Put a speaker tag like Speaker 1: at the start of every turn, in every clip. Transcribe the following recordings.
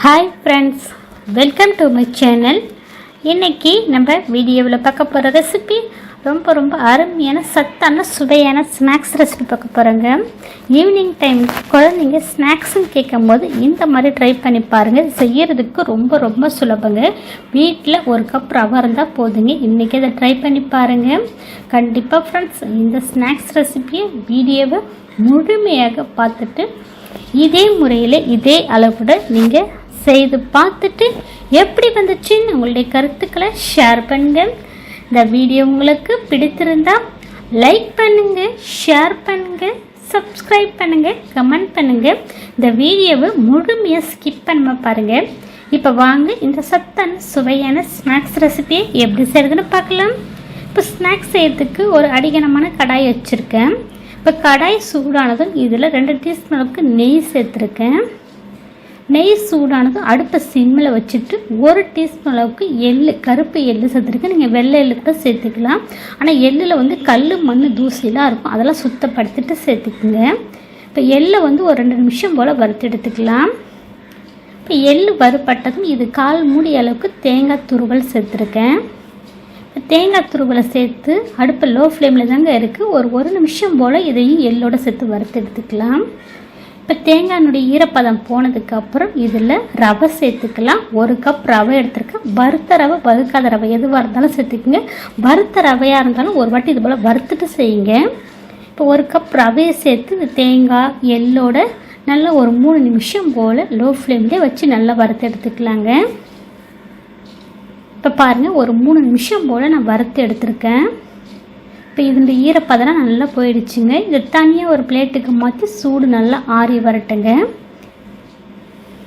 Speaker 1: Hi friends welcome to my channel இன்றைக்கி நம்ம வீடியோவில் பார்க்க போகிற ரெசிபி ரொம்ப ரொம்ப அருமையான சத்தான சுவையான ஸ்நாக்ஸ் ரெசிபி பார்க்க போகிறோங்க ஈவினிங் டைம் குழந்தைங்க ஸ்நாக்ஸுன்னு கேட்கும்போது இந்த மாதிரி ட்ரை பண்ணி பாருங்கள் செய்கிறதுக்கு ரொம்ப ரொம்ப சுலபங்க. வீட்டில் ஒரு கப் ரவை இருந்தால் போதுங்க. இன்றைக்கி அதை ட்ரை பண்ணி பாருங்கள் கண்டிப்பாக ஃப்ரெண்ட்ஸ் இந்த ஸ்நாக்ஸ் ரெசிபியை வீடியோவை முழுமையாக பார்த்துட்டு இதே முறையில் இதே அளவுட நீங்கள் செய்து பார்த்துட்டு எப்படி வந்துச்சுன்னு உங்களுடைய கருத்துக்களை ஷேர் பண்ணுங்க. இந்த வீடியோ உங்களுக்கு பிடித்திருந்தா லைக் பண்ணுங்க ஷேர் பண்ணுங்க சப்ஸ்கிரைப் பண்ணுங்க கமெண்ட் பண்ணுங்க. இந்த வீடியோவை முழுமையாக ஸ்கிப் பண்ணாம பாருங்க. இப்போ வாங்க இந்த சத்தான சுவையான ஸ்நாக்ஸ் ரெசிபியை எப்படி செய்யறதுன்னு பார்க்கலாம். இப்போ ஸ்நாக்ஸ் செய்யறதுக்கு ஒரு அடிகனமான கடாய் வச்சுருக்கேன். இப்போ கடாய் சூடானதும் இதில் ரெண்டு டீஸ்பூன் அளவுக்கு நெய் சேர்த்துருக்கேன். நெய் சூடானதும் அடுப்பை சிம்மில் வச்சுட்டு ஒரு டீஸ்பூன் அளவுக்கு எள்ளு கருப்பு எள்ளு சேர்த்துருக்கு. நீங்கள் வெள்ளை எள்ளு கூட சேர்த்துக்கலாம். ஆனால் எள்ளில் வந்து கல் மண் தூசிலாம் இருக்கும். அதெல்லாம் சுத்தப்படுத்திட்டு சேர்த்துக்குங்க. இப்போ எள்ளை வந்து ஒரு ரெண்டு நிமிஷம் போல் வறுத்து எடுத்துக்கலாம். இப்போ எள்ளு வறுப்பட்டதும் இது கால் மூடி அளவுக்கு தேங்காய் துருவல் சேர்த்துருக்கேன். இப்போ தேங்காய் துருவலை சேர்த்து அடுப்பு லோ ஃப்ளேமில் தாங்க இருக்குது ஒரு ஒரு நிமிஷம் போல் இதையும் எள்ளோட சேர்த்து வறுத்து எடுத்துக்கலாம். இப்போ தேங்காயினுடைய ஈரப்பதம் போனதுக்கப்புறம் இதில் ரவை சேர்த்துக்கலாம். ஒரு கப் ரவை எடுத்துருக்கேன். வறுத்த ரவை வறுக்காத ரவை எதுவாக இருந்தாலும் சேர்த்துக்குங்க. வறுத்த ரவையாக இருந்தாலும் ஒரு வாட்டி இது போல் வறுத்துட்டு செய்யுங்க. இப்போ ஒரு கப் ரவையை சேர்த்து இந்த தேங்காய் எள்ளோட நல்லா ஒரு மூணு நிமிஷம் போல் லோ ஃப்ளேம்லேயே வச்சு நல்லா வறுத்து எடுத்துக்கலாங்க. இப்போ பாருங்கள் ஒரு மூணு நிமிஷம் போல் நான் வறுத்து எடுத்திருக்கேன். இப்போ இதோட ஈரப்பதெல்லாம் நல்லா போயிடுச்சுங்க. இது தனியாக ஒரு பிளேட்டுக்கு மாற்றி சூடு நல்லா ஆறி வரட்டுங்க.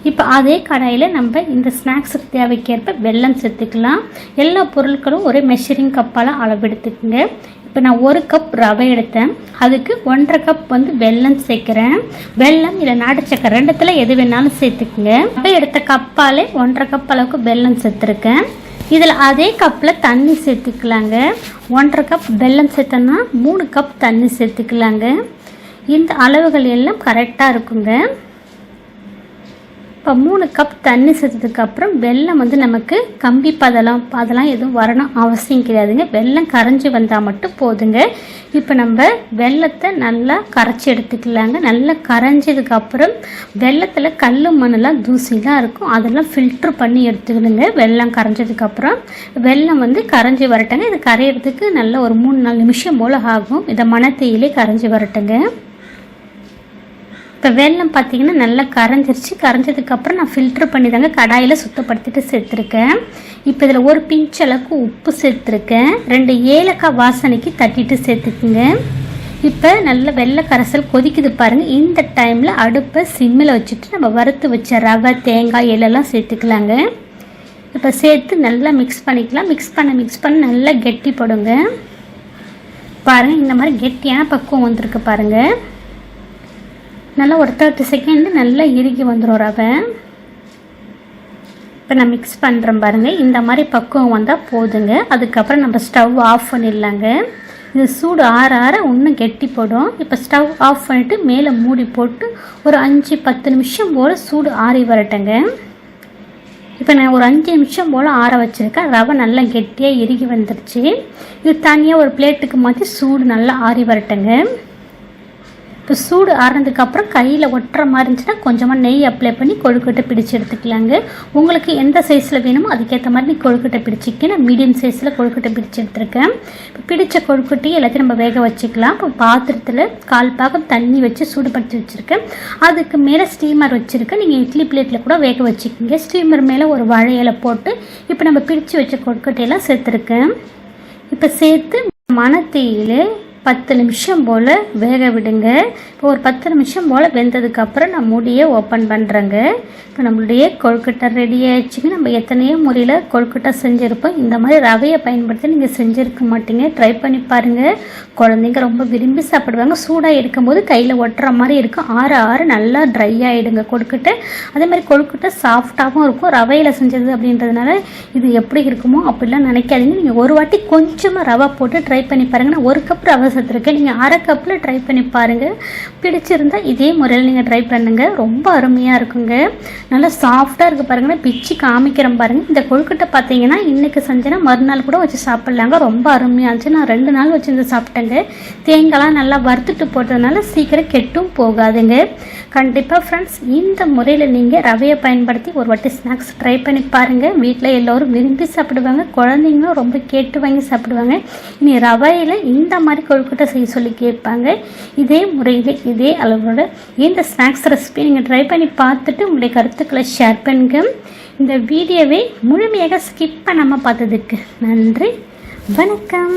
Speaker 1: இப்போ அதே கடாயில் நம்ம இந்த ஸ்நாக்ஸுக்கு தேவைக்கேற்ப வெல்லம் சேர்த்துக்கலாம். எல்லா பொருட்களும் ஒரே மெஷரிங் கப்பால் அளவெடுத்துக்குங்க. இப்போ நான் ஒரு கப் ரவை எடுத்தேன். அதுக்கு ஒன்றரை கப் வந்து வெல்லம் சேர்க்குறேன். வெல்லம் இல்லை நாட்டு சக்கரை ரெண்டுத்தில் எது வேணாலும் சேர்த்துக்குங்க. ரவை எடுத்த கப்பாலே ஒன்றரை கப் அளவுக்கு வெல்லம் சேர்த்துருக்கேன். இதில் அதே கப்பில் தண்ணி சேர்த்துக்கலாங்க. ஒன்றரை கப் வெல்லம் சேர்த்தோன்னா மூணு கப் தண்ணி சேர்த்துக்கலாங்க. இந்த அளவுகள் எல்லாம் கரெக்டாக இருக்குங்க. இப்போ மூணு கப் தண்ணி சேர்த்ததுக்கப்புறம் வெள்ளம் வந்து நமக்கு கம்பி பதலம் அதெல்லாம் எதுவும் வரணும் அவசியம் கிடையாதுங்க. வெள்ளம் கரைஞ்சி வந்தால் மட்டும் போதுங்க. இப்போ நம்ம வெள்ளத்தை நல்லா கரைச்சி எடுத்துக்கலாங்க. நல்லா கரைஞ்சதுக்கப்புறம் வெள்ளத்தில் கல் மண்ணெல்லாம் தூசிலாம் இருக்கும். அதெல்லாம் ஃபில்ட்ரு பண்ணி எடுத்துக்கணுங்க. வெள்ளம் கரைஞ்சதுக்கப்புறம் வெல்லம் வந்து கரைஞ்சி வரட்டுங்க. இது கரையிறதுக்கு நல்ல ஒரு மூணு நாலு நிமிஷம் போல் ஆகும். இதை மணத்தையிலே கரைஞ்சி வரட்டுங்க. இப்போ வெள்ளம் பார்த்தீங்கன்னா நல்லா கரைஞ்சிருச்சு. கரைஞ்சதுக்கப்புறம் நான் ஃபில்ட்ரு பண்ணி தாங்க கடாயில் சுத்தப்படுத்திட்டு சேர்த்துருக்கேன். இப்போ இதில் ஒரு பிஞ்ச் அளவுக்கு உப்பு சேர்த்துருக்கேன். ரெண்டு ஏலக்காய் வாசனைக்கு தட்டிட்டு சேர்த்துக்குங்க. இப்போ நல்ல வெள்ளை கரைசல் கொதிக்குது பாருங்கள் இந்த டைமில் அடுப்பை சிம்மில் வச்சுட்டு நம்ம வறுத்து வச்ச ரவை தேங்காய் எல்லாம் சேர்த்துக்கலாங்க. இப்போ சேர்த்து நல்லா மிக்ஸ் பண்ணிக்கலாம். மிக்ஸ் பண்ண மிக்ஸ் பண்ண நல்லா கெட்டி போடுங்க. பாருங்கள் இந்த மாதிரி கெட்டியான பக்குவம் வந்திருக்கு பாருங்கள் நல்லா ஒரு தேர்ட்டி செகண்டு நல்லா இறுகி வந்துடும் ரவை. இப்போ நான் மிக்ஸ் பண்ணுறேன் பாருங்கள் இந்த மாதிரி பக்குவம் வந்தால் போதுங்க. அதுக்கப்புறம் நம்ம ஸ்டவ் ஆஃப் பண்ணிடலாங்க. இது சூடு ஆற ஆற இன்னும் கெட்டி போடும். இப்போ ஸ்டவ் ஆஃப் பண்ணிவிட்டு மேலே மூடி போட்டு ஒரு அஞ்சு பத்து நிமிஷம் போல் சூடு ஆறி வரட்டேங்க. இப்போ நான் ஒரு அஞ்சு நிமிஷம் போல் ஆற வச்சுருக்கேன். ரவை நல்லா கெட்டியாக இறுகி வந்துடுச்சு இது தனியாக ஒரு பிளேட்டுக்கு மாற்றி சூடு நல்லா ஆறி வரட்டேங்க. இப்போ சூடு ஆறுனதுக்கப்புறம் கையில் ஒட்டுற மாதிரி இருந்துச்சுன்னா கொஞ்சமாக நெய் அப்ளை பண்ணி கொழுக்கட்டை பிடிச்சி எடுத்துக்கலாங்க. உங்களுக்கு எந்த சைஸில் வேணுமோ அதுக்கேற்ற மாதிரி நீ கொழுக்கட்டை பிடிச்சிக்க நான் மீடியம் சைஸில் கொழுக்கட்டை பிடிச்சி எடுத்துருக்கேன். இப்போ பிடிச்ச கொழுக்கட்டையை எல்லாத்தையும் நம்ம வேக வச்சுக்கலாம். இப்போ பாத்திரத்தில் கால் பாகம் தண்ணி வச்சு சூடுபடுத்தி வச்சுருக்கேன். அதுக்கு மேலே ஸ்டீமர் வச்சுருக்கேன். நீங்கள் இட்லி பிளேட்டில் கூட வேக வச்சுக்கோங்க. ஸ்டீமர் மேலே ஒரு வாழையில போட்டு இப்போ நம்ம பிடிச்சி வச்ச கொழுக்கட்டையெல்லாம் சேர்த்துருக்கேன். இப்போ சேர்த்து மணத்தீயில் பத்து நிமிஷம் போல் வேக விடுங்க. இப்போ ஒரு பத்து நிமிஷம் போல் வெந்ததுக்கப்புறம் நான் மூடியை ஓப்பன் பண்ணுறேங்க இப்போ நம்மளுடைய கொழுக்கட்டை ரெடி ஆயிடுச்சுங்க. நம்ம எத்தனையோ முறையில் கொழுக்கட்டை செஞ்சுருப்போம். இந்த மாதிரி ரவையை பயன்படுத்தி நீங்கள் செஞ்சுருக்க மாட்டீங்க. ட்ரை பண்ணி பாருங்கள் குழந்தைங்க ரொம்ப விரும்பி சாப்பிடுவாங்க. சூடாக இருக்கும்போது கையில் ஒட்டுற மாதிரி இருக்கும். ஆறு ஆறு நல்லா ட்ரை ஆகிடுங்க கொழுக்கட்டை. அதே மாதிரி கொழுக்கட்டை சாஃப்டாகவும் இருக்கும். ரவையில் செஞ்சது அப்படின்றதுனால இது எப்படி இருக்குமோ அப்படிலாம் நினைக்காதீங்க. நீங்கள் ஒரு வாட்டி கொஞ்சமாக ரவை போட்டு ட்ரை பண்ணி பாருங்கன்னா ஒரு கப் ரவை சேர்த்துருக்கேன் நீங்கள் அரை கப்பில் ட்ரை பண்ணி பாருங்கள் பிடிச்சிருந்தா இதே முறையில் நீங்கள் ட்ரை பண்ணுங்கள் ரொம்ப அருமையாக இருக்குங்க. நல்லா சாஃப்டாக இருக்குது பாருங்கன்னா பிச்சு காமிக்கிறேன் பாருங்கள் இந்த கொழுக்கட்டை பார்த்தீங்கன்னா இன்றைக்கி செஞ்சேன்னா மறுநாள் கூட வச்சு சாப்பிட்லாங்க. ரொம்ப அருமையாக இருந்துச்சு. நான் ரெண்டு நாள் வச்சுருந்து சாப்பிட்டேங்க. தேங்காய்லாம் நல்லா வறுத்துட்டு போட்டதுனால சீக்கிரம் கெட்டும் போகாதுங்க. கண்டிப்பாக ஃப்ரெண்ட்ஸ் இந்த முறையில் நீங்கள் ரவையை பயன்படுத்தி ஒரு வாட்டி ஸ்நாக்ஸ் ட்ரை பண்ணி பாருங்கள் வீட்டில் எல்லோரும் விரும்பி சாப்பிடுவாங்க. குழந்தைங்களும் ரொம்ப கேட்டு வாங்கி சாப்பிடுவாங்க. இனி ரவையில் இந்த மாதிரி உங்கள்கிட்ட செய்ய சொல்லி கேட்பாங்க. இதே முறையில் இதே அளவோட இந்த ஸ்நாக்ஸ் ரெசிபி நீங்கள் ட்ரை பண்ணி பார்த்துட்டு உங்களுடைய கருத்துக்களை ஷேர் பண்ணுங்க. இந்த வீடியோவை முழுமையாக ஸ்கிப் பண்ணாமல் பார்த்ததுக்கு நன்றி. வணக்கம்.